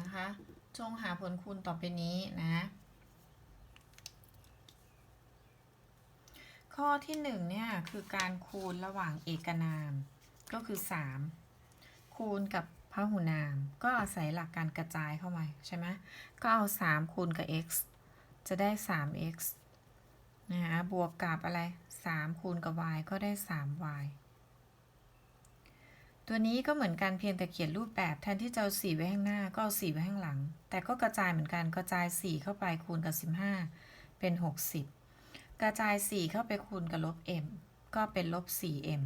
นะคะ จงหาผลคูณต่อไปนี้นะ ข้อที่หนึ่งเนี่ยคือการคูณระหว่างเอกนาม ก็คือ 3 คูณกับพหุนาม ก็อาศัยหลักการกระจายเข้ามาใช่ไหมก็เอา 3 คูณกับ x จะได้ 3x นะคะบวกกับอะไร 3 คูณกับ y ก็ได้ 3y ตัวนี้ก็เหมือนกันเพียงแต่เขียนรูปแบบแทนที่จะเอา4ไว้ข้างหน้าก็เอา4ไว้ข้างหลัง แต่ก็กระจายเหมือนกันกระจาย 4 เข้าไปคูณกับ 15 เป็น 60 กระจาย 4 เข้าไปคูณกับลบ m ก็เป็นลบ 4m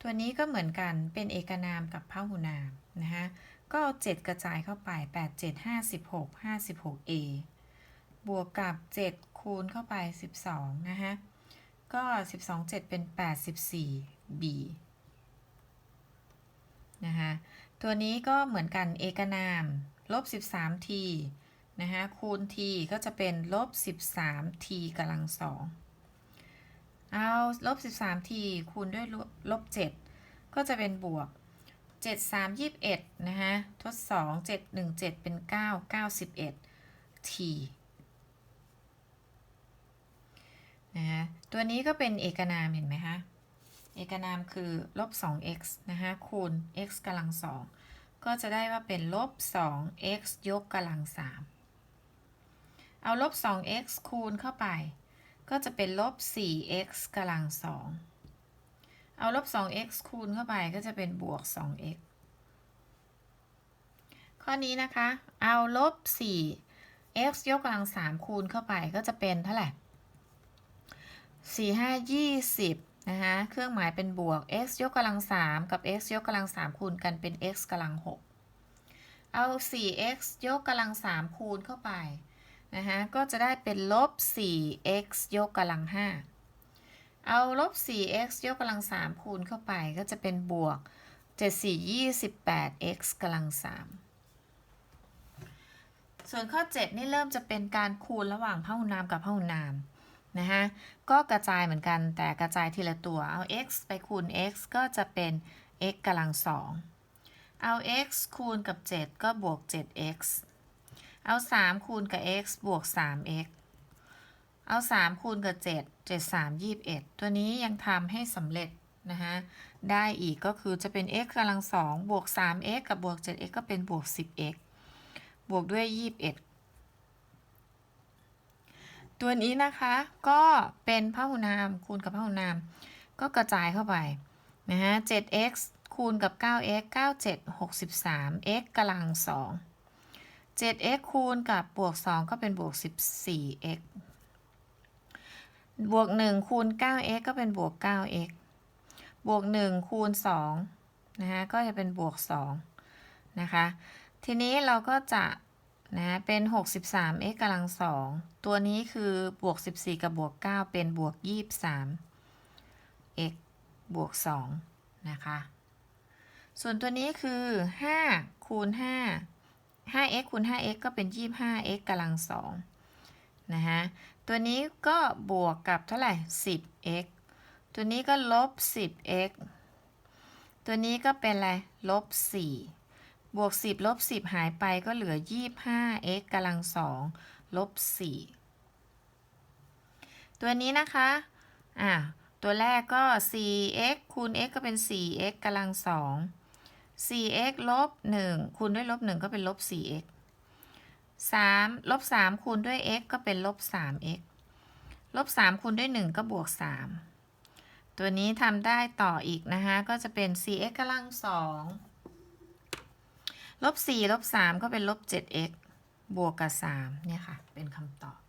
ตัวนี้ก็เหมือนกันเป็นเอกนามกับพหุนามนะคะก็เอา7กระจายเข้าไป 8 7 56 56a บวกกับ 7 คูณเข้าไป 12 นะคะก็ 12 7 เป็น b นะคะตัวนี้ก็เหมือนกันเอกนามลบ 13t นะคะคูณ t ก็จะเป็นลบ 13t กำลังสองเอาลบ 13t คูณด้วยลบ 7 ก็จะเป็นบวก 7 3 21 นะคะทด 2 7 1 7 เป็น 9 91 t นะคะตัวนี้ก็เป็นเอกนามเห็นไหมคะ เอกนามคือลบ 2x นะคะคูณ x กำลังสองก็จะได้ว่าเป็นลบ 2x ยกกำลัง3เอาลบ 2x คูณเข้าไป ก็จะเป็นลบ 4x กำลัง2เอาลบ 2x คูณเข้าไปก็จะเป็นบวก 2x ข้อนี้นะคะ เอาลบ 4x ยกกำลัง3คูณเข้าไปก็จะเป็นเท่าไหร่4 5 20 นะคะเครื่องหมายเป็นบวก x ยกกำลัง3กับ x ยกกำลัง3คูณกันเป็น x กำลัง6เอา 4x ยกกำลัง3คูณเข้าไปนะคะก็จะได้เป็นลบ 4x ยกกำลัง5เอาลบ 4x ยกกำลัง3คูณเข้าไปก็จะเป็นบวก 7 4 28x กำลัง3ส่วนข้อ 7 นี่เริ่มจะเป็นการคูณระหว่างพหุนามกับพหุนาม นะคะก็กระจายเหมือนกันแต่กระจายทีละตัวเอา x ไปคูณ x ก็จะเป็น x กำลังสองเอา x คูณกับ 7 ก็บวก 7x เอา 3 คูณกับ x บวก 3x เอา 3 คูณกับ 7 7 3 21 ตัวนี้ยังทำให้สำเร็จนะคะได้อีกก็คือจะเป็น x กำลังสองบวก 3x กับบวก 7x ก็เป็นบวก 10x บวกด้วย 21 ตัวนี้นะคะก็เป็นพหุนามคูณกับพหุนาม ก็กระจายเข้าไปนะฮะ 7x คูณกับ 9x 97 63 x กำลัง 2 7x คูณกับบวก 2 ก็เป็นบวก 14x บวก 1 คูณ 9x ก็เป็นบวก 9x บวก 1 คูณ2นะคะก็จะเป็นบวก 2 นะคะ ทีนี้เราก็จะ นะเป็น 63 x กำลัง2ตัวนี้คือบวก 14 กับบวก 9 เป็นบวก 23 x บวก 2 นะคะ ส่วนตัวนี้คือ 5 คูณ 5 5x คูณ 5x ก็เป็น 25x กำลัง2นะฮะตัวนี้ก็บวกกับเท่าไหร่ 10x ตัวนี้ก็ลบ 10x ตัวนี้ก็เป็นอะไร ลบ 4 บวก 10 ลบ 10 หายไปก็เหลือ 25x กำลัง2ลบ 4 ตัวนี้นะคะ อะตัวแรกก็ 4x คูณ x ก็เป็น 4x กำลัง2 4x ลบ 1 คูณด้วยลบ 1 ก็เป็นลบ 4x 3ลบ 3 คูณด้วย x ก็เป็นลบ 3x ลบ 3 คูณด้วย 1 ก็บวก 3 ตัวนี้ทำได้ต่ออีกนะคะ ก็จะเป็น 4x กำลัง2 ลบ4ลบ3ก็เป็นลบ 7x บวกกับ3เนี่ยค่ะ เป็นคำตอบ